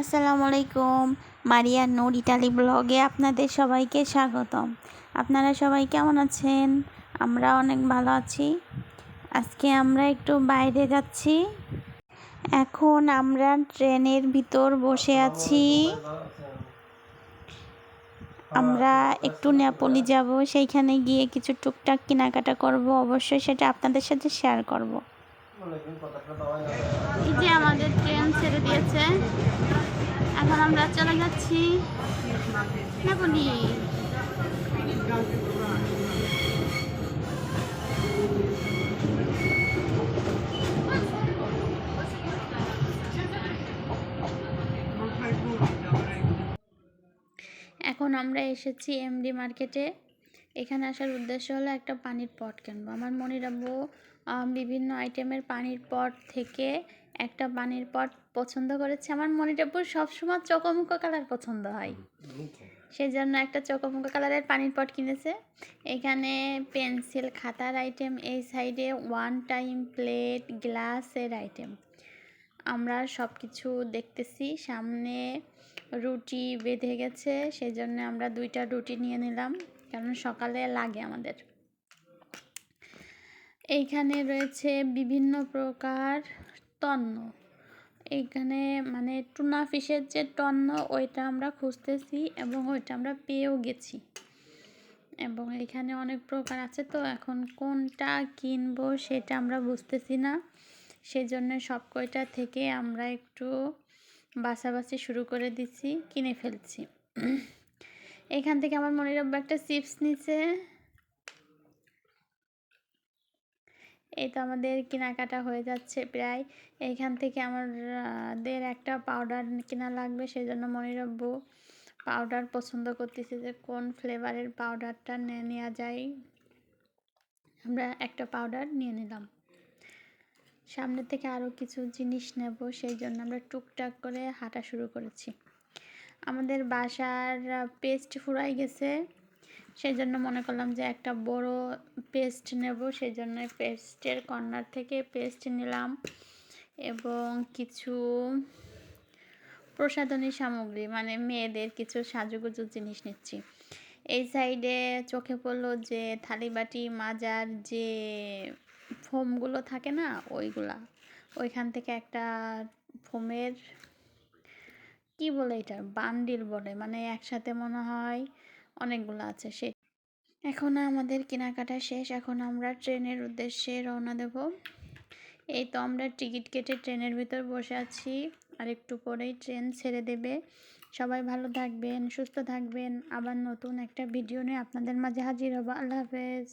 আসসালামু আলাইকুম মারিয়া নূর ইটালি ব্লগে আপনাদের সবাইকে স্বাগতম। আপনারা সবাই কেমন আছেন? আমরা অনেক ভালো আছি। আজকে আমরা একটু বাইরে যাচ্ছি। এখন আমরা ট্রেনের ভিতর বসে আছি। আমরা একটু নেপলি যাব সেইখানে গিয়ে কিছু টুকটাক কেনাকাটা করব। অবশ্যই সেটা আপনাদের সাথে শেয়ার করব। এই যে আমাদের ট্রেন ছেড়ে এখন আমরা চলে যাচ্ছি। নেপলি এখন আমরা এসেছি এমডি মার্কেটে এখানে আসার উদ্দেশ্য হলো একটা পানির পট কিনবো। আমার মনির আব্বু বিভিন্ন আইটেমের পানির পট থেকে একটা পানির পট পছন্দ করেছে। আমার মনির আব্বুর সবসময় চকমুখো কালার পছন্দ হয়। সেই জন্য একটা চকমুখো কালারের পানির পট কিনেছে। এখানে পেন্সিল, খাতার আইটেম, এই সাইডে ওয়ান টাইম প্লেট গ্লাসের আইটেম। আমরা সব কিছু দেখতেছি। সামনে রুটি বেঁধে গেছে। সেই জন্য আমরা দুইটা রুটি নিয়ে নিলাম। কারণ সকালে লাগে আমাদের। এইখানে রয়েছে বিভিন্ন প্রকার তন্ন। এইখানে মানে টুনা ফিশের যে তন্ন, ওইটা আমরা খুঁজতেছি এবং ওইটা আমরা পেয়েও গেছি। এবং এখানে অনেক প্রকার আছে, তো এখন কোনটা কিনবো সেটা আমরা বুঝতেছি না। সেই জন্য সব কয়টা থেকে আমরা একটু বাছাবাছি শুরু করে দিছি কিনে ফেলছি। এখান থেকে আমার মনে রাখব একটা চিপস নিচে এই তো আমাদের কেনাকাটা হয়ে যাচ্ছে প্রায়। এইখান থেকে আমাদের একটা পাউডার কেনা লাগবে সেই জন্য মনিরব্য পাউডার পছন্দ করতেছে যে কোন ফ্লেভারের পাউডারটা নেওয়া যায়। আমরা একটা পাউডার নিয়ে নিলাম। সামনে থেকে আরও কিছু জিনিস নেব, সেই জন্য আমরা টুকটাক করে হাঁটা শুরু করেছি। আমাদের বাসার পেস্ট ফুরাই গেছে। সেই জন্য মনে করলাম যে একটা বড় পেস্ট নেব সেই জন্য পেস্টের কর্নার থেকে পেস্ট নিলাম। এবং কিছু প্রসাধনী সামগ্রী মানে মেয়েদের কিছু সাজুগুজু জিনিস নিচ্ছি। এই সাইডে চোখে পড়ল যে থালিবাটি, মাজার যে ফোমগুলো থাকে না, ওইগুলা। ওইখান থেকে একটা ফোমের কি বলে এটা? বান্ডিল বলে। মানে একসাথে মনে হয় অনেকগুলো আছে সে। এখন আমাদের কেনাকাটা শেষ। এখন আমরা ট্রেনের উদ্দেশ্যে রওনা দেব। এই তো আমরা টিকিট কেটে ট্রেনের ভিতর বসে আছি। আর একটু পরেই ট্রেন ছেড়ে দেবে। সবাই ভালো থাকবেন, সুস্থ থাকবেন। আবার নতুন একটা ভিডিও নিয়ে আপনাদের মাঝে হাজির হব। আল্লাহ হাফেজ।